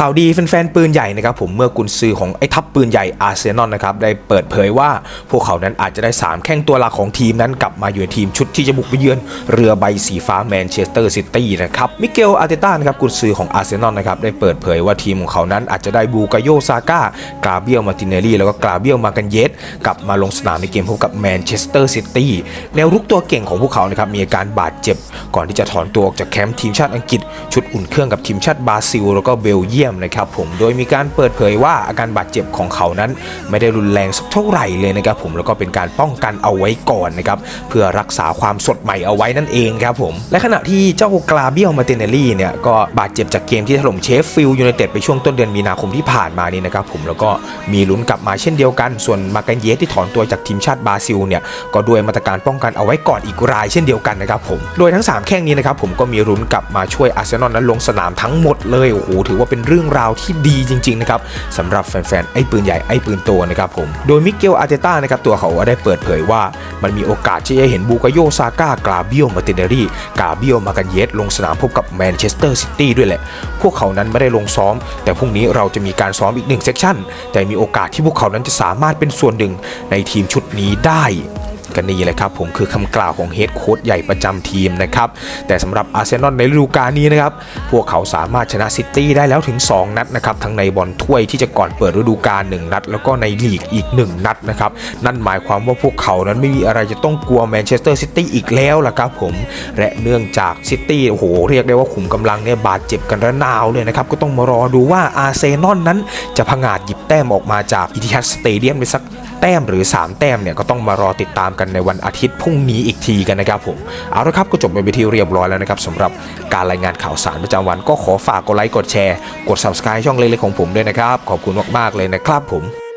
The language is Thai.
ข่าวดีแฟนๆปืนใหญ่นะครับผมเมื่อกุนซือของไอ้ทัพปืนใหญ่อาร์เซนอลนะครับได้เปิดเผยว่าพวกเขานั้นอาจจะได้ 3 แข้งตัวหลักของทีมนั้นกลับมาอยู่ในทีมชุดที่จะบุกไปเยือนเรือใบสีฟ้าแมนเชสเตอร์ซิตี้นะครับมิเกลอาร์เตต้านะครับกุนซือของอาร์เซนอลนะครับได้เปิดเผยว่าทีมของเขานั้นอาจจะได้บูกาโยซาก้ากราเบียลมาตินเนลลี่แล้วก็กราเบียลมากันเยสกลับมาลงสนามในเกมพบกับแมนเชสเตอร์ซิตี้แนวรุกตัวเก่งของพวกเขานะครับมีอาการบาดเจ็บ ก่อนที่จะถอนตัวออกจากแคมป์ทีมชาติอังกฤษชุดอุ่นเครื่องกับทีมชาติบราซิลแล้วก็เบลเยียมนะครับผมโดยมีการเปิดเผยว่าอาการบาดเจ็บของเขานั้น ไม่ได้รุนแรงสักเท่าไหร่เลยนะครับผมแล้วก็เป็นการป้องกันเอาไว้ก่อนนะครับเพื่อรักษาความสดใหม่เอาไว้นั่นเองครับผมและขณะที่เจ้ากราเบียลมาเตเนลลี่เนี่ยก็บาดเจ็บจากเกมที่ถล่มเชฟฟิลด์ยูไนเต็ดไปช่วงต้นเดือนมีนาคมที่ผ่านมานี่นะครับผมแล้วก็มีลุ้นกลับมาเช่นเดียวกัน ส่วนมากันเยสที่ถอนตัวจากทีมชาติบราซิลเนี่ยก็ด้วยมาตรการป้องกันเอาไว้ก่อนอีกรายเช่นเดียวกันนะครับผมโดยทั้งสามแข้งนี้นะครับผมก็มีลุ้นกลับมาช่วยอาร์เซนอลนั้นลงสนามทั้งหมดเลยโอ้โหถือว่าเป็นเรื่องราวที่ดีจริงๆนะครับสำหรับแฟนๆไอ้ปืนใหญ่ไอ้ปืนโตนะครับผมโดยมิเกลอาร์เตต้านะครับตัวเขาได้เปิดเผยว่า มันมีโอกาสที่จะเห็นบูกาโยซาก้ากาเบียลมาติเนรี่กาเบียลมากันเยสลงสนามพบกับแมนเชสเตอร์ซิตี้ด้วยแหละ พวกเขานั้นไม่ได้ลงซ้อม แต่พรุ่งนี้เราจะมีการซ้อมอีกหนึ่งเซกชันแต่มีโอกาสที่พวกเขานั้นจะสามารถเป็นส่วนหนึ่งในทีมชุดนี้ได้ กันนี่แหละครับผมคือคำกล่าวของเฮดโค้ชใหญ่ประจำทีมนะครับแต่สำหรับอาร์เซนอลในฤดูกาลนี้นะครับพวกเขาสามารถชนะซิตี้ได้แล้วถึง 2 นัดนะครับทั้งในบอลถ้วยที่จะก่อนเปิดฤดูกาล1นัด แล้วก็ในลีกอีก 1 นัดนะครับนั่นหมายความว่าพวกเขานั้นไม่มีอะไรจะต้องกลัวแมนเชสเตอร์ซิตี้อีกแล้วล่ะครับผมและเนื่องจากซิตี้โอ้โหเรียกได้ว่าขุมกำลังเนี่ยบาดเจ็บกันระนาวเลยนะครับก็ต้องมารอดูว่าอาร์เซนอลนั้นจะผงาดหยิบแต้มออกมาจากอิทิฮัดสเตเดียมไปสัก แต้มหรือ 3 แต้มเนี่ยก็ต้องมารอติดตามกันในวันอาทิตย์พรุ่งนี้อีกทีกันนะครับผมเอาละครับก็จบไปเป็นที่เรียบร้อยแล้วนะครับสำหรับการรายงานข่าวสารประจำวันก็ขอฝากกดไลค์กดแชร์ กด subscribe ช่องเล็กๆของผมด้วยนะครับ ขอบคุณมากๆเลยนะครับผม